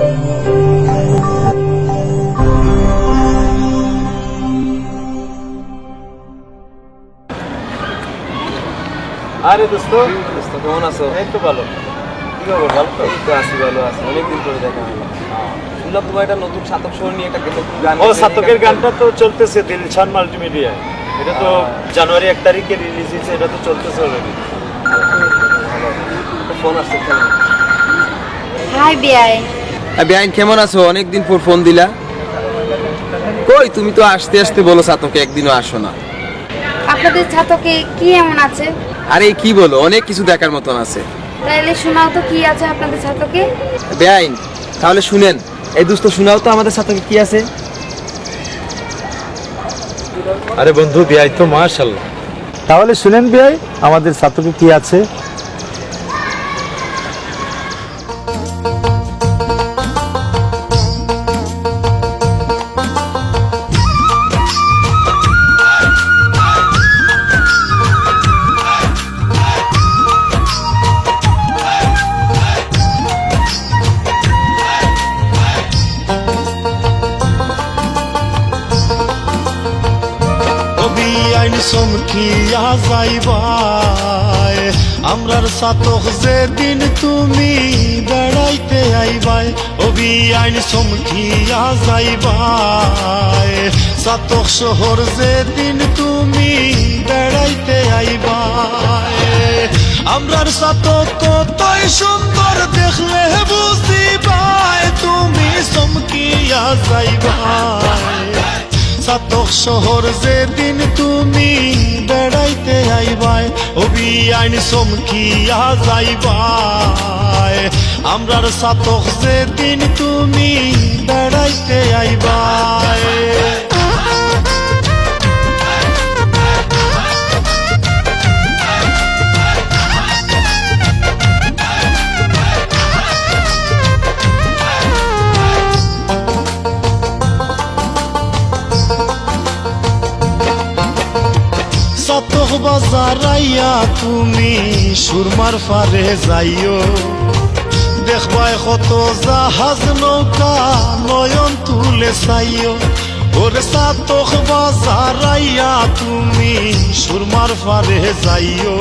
আরে দোস্ত। দোস্ত কেমন আছো? এই তো ভালো। কি খবর? ভালো তো? তো আছি ভালো আছি। অনেকদিন পরে দেখা হলো। শুনলাম তোমার একটা নতুন সাতক শহর নিয়ে একটা নতুন গান ও সাতকের গানটা তো চলতেছে দিলশান মাল্টিমিডিয়া এটা তো জানুয়ারি এক তারিখে রিলিজ হয়েছে এটা তো চলতেছে অলরেডি ফোন আসছে হাই বিআই বেআইন কেমন আছো? অনেকদিন পর ফোন দিলা। কই তুমি তো আসতে আসতে বলো সাতকে একদিনও আসো না। আপনাদের ছাতকে কি এমন আছে? আরে কি বলো অনেক কিছু দেখার মতন আছে। তাইলে শোনাও তো কি আছে আপনাদের ছাতকে। বেআইন তাহলে শুনেন। এই দুস্থ শোনাও তো আমাদের সাতকে কি আছে। আরে বন্ধু বিয়াই তো মাশাল্লাহ তাহলে শুনেন বিয়াই আমাদের সাতকে কি আছে? চমকিয়া যাইবাই আমরার সাতক যেদিন তুমি বেড়াইতে আইবাই কবি আইন চমকিয়া যাইবাই সাতক শহর যেদিন তুমি বেড়াইতে আইবাই। আমরার সাতক কতই সুন্দর দেখলে বুঝিবাই তুমি চমকিয়া যাইবাই সাতক শহর যেদিন তুমি বেড়াইতে আইবাই অবি আইন চমকিয়া যাইবাই আমরার সাতক যেদিন তুমি বাজার আইয়া তুমি সুরমার ফারে যাইও। দেখবাই কত জাহাজ নৌকা নয়ন তুলে চাইও। ওরে সাতক তুমি সুরমার ফারে যাইও।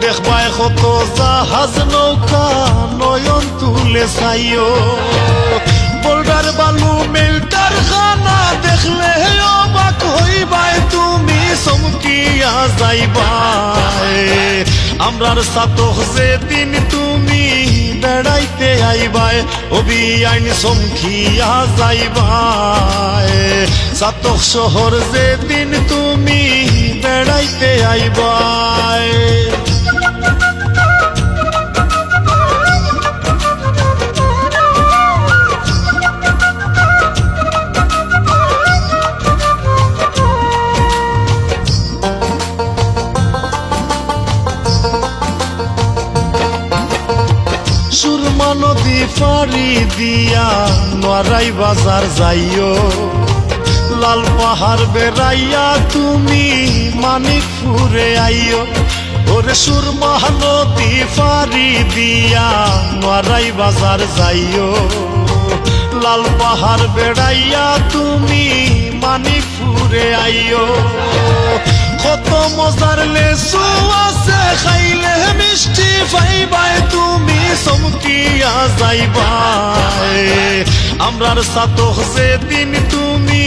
দেখবাই কত জাহাজ নৌকা নয়ন তুলে চাইও। বোল্ডার বালু যাইবাই আমরার যে দিন তুমি বেড়াইতে আইবাই অবি আইন চমকিয়া যাইবাই। সাতহ শহর যেদিন তুমি বেড়াইতে আইবাই। পাড়ি দিয়া নরাই বাজার যাইও। লাল পাহাড় বেড়াইয়া তুমি মানিক ফুরে আইও। ওরে সুরমা নদী পাড়ি দিয়া নরাই বাজার যাইও। লাল পাহাড় বেড়াইয়া তুমি মানিক ফুরে আইও। কত মজার লেসু আছে, খাইলে মিষ্টি তুমি চমকিয়া যাইবাই আমরার সাতক যেদিন তুমি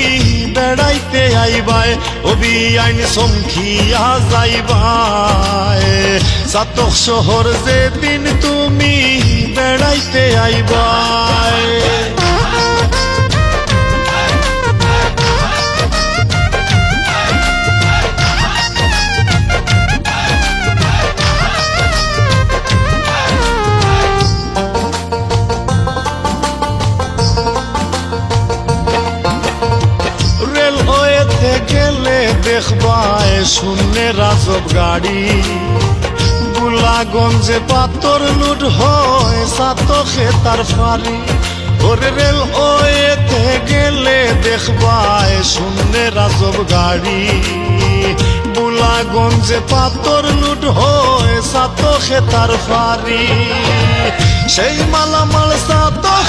বেড়াইতে আইবাই অবি আইন চমকিয়া যাইবাই সাতক শহর যেদিন তুমি বেড়াইতে আইবাই। গেলে দেখবাই শূন্য রাজব গাড়ি। গুলাগঞ্জে পাতর লুট হয়, সাতকে তার ফারি ওরে রেলওয়েতে গেলে দেখবাই শূন্য রাজব গাড়ি। লুট হয়, সাতকে তার ফারি সেই মালামাল সাতক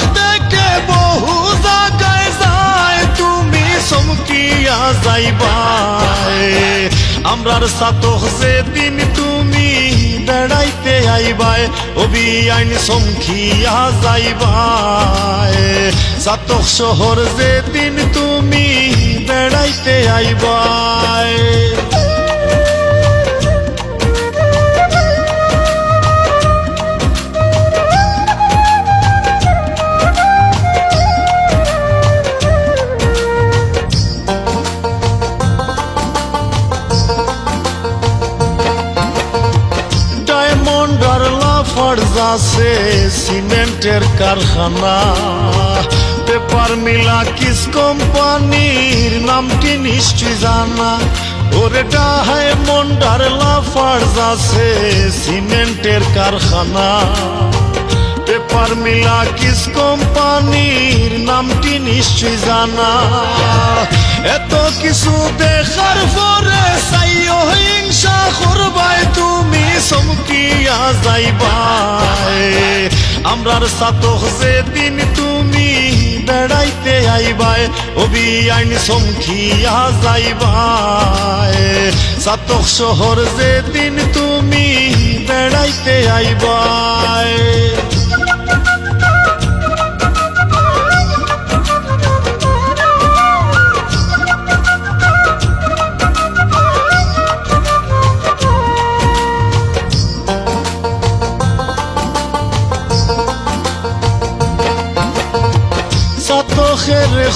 আইবাই আমরার সাতক যে দিন তুমি বেড়াইতে আইবাই, অবি আইন সমখিয়া যাইবাই। সাতহ শহর দিন তুমি বেড়াইতে আইবাই। আছে সিমেন্টের কারখানা। পেপার মিলা কিস কোম্পানির নামটি নিশ্চয় জানা। ওরে ডায়মন্ড আর লাফার্জ আছে সিমেন্টের কারখানা। পেপার মিলা কিস কোম্পানির নামটি নিশ্চয় জানা। এত কিছু দেখার পরে সাইও হিংসা করবাই তুমি, চমকিয়া যাইবাই আমরার সাতক যে দিন তুমি বেড়াইতে আইবায়, অবি আইন সমখিয়া যাইবায়। সাতক শহর যে দিন তুমি বেড়াইতে আইবাই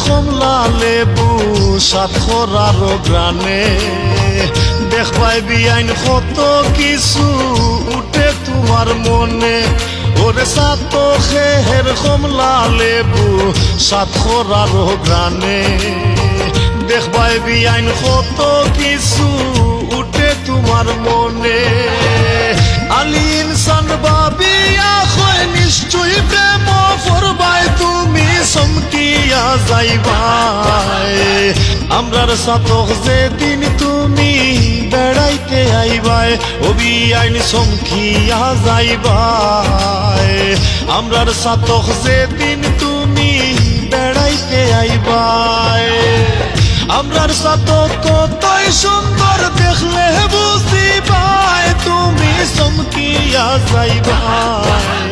কমলা লেবু সাতখরার গ্রানে? দেখবাই বিআইন কত কিছু উঠে তোমার মনে। ওরে সাতখের কমলা লেবু সাতখরার গ্রানে। দেখবাই বিআইন কত কিছু উঠে তোমার মনে। আলি ইনসান বাবিয়া হয় নিশ্চয়ই প্রেম ফরবাই তুমি চমকিয়া যাইবাই আমরার সাতক যে দিন তুমি বেড়াইতে আইবাই, অবি আইন চমকিয়া যাইবাই আমরার সাতক যে দিন তুমি বেড়াইতে আইবাই। আমরার সাতক কতই সুন্দর দেখলে বুঝি পাই তুমি চমকিয়া যাইবাই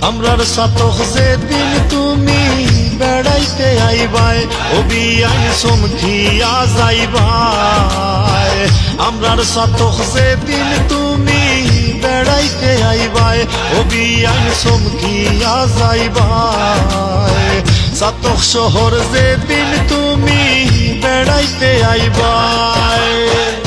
আমরার সাতক যে দিন তুমি বেড়াইতে আইবাই অবি আইন চমকিয়া যাইবাই আমরার সাতক যে দিন তুমি বেড়াইতে আইবাই অবি আইন চমকিয়া যাইবাই সাতক শহর যে দিন তুমি বেড়াইতে আইবাই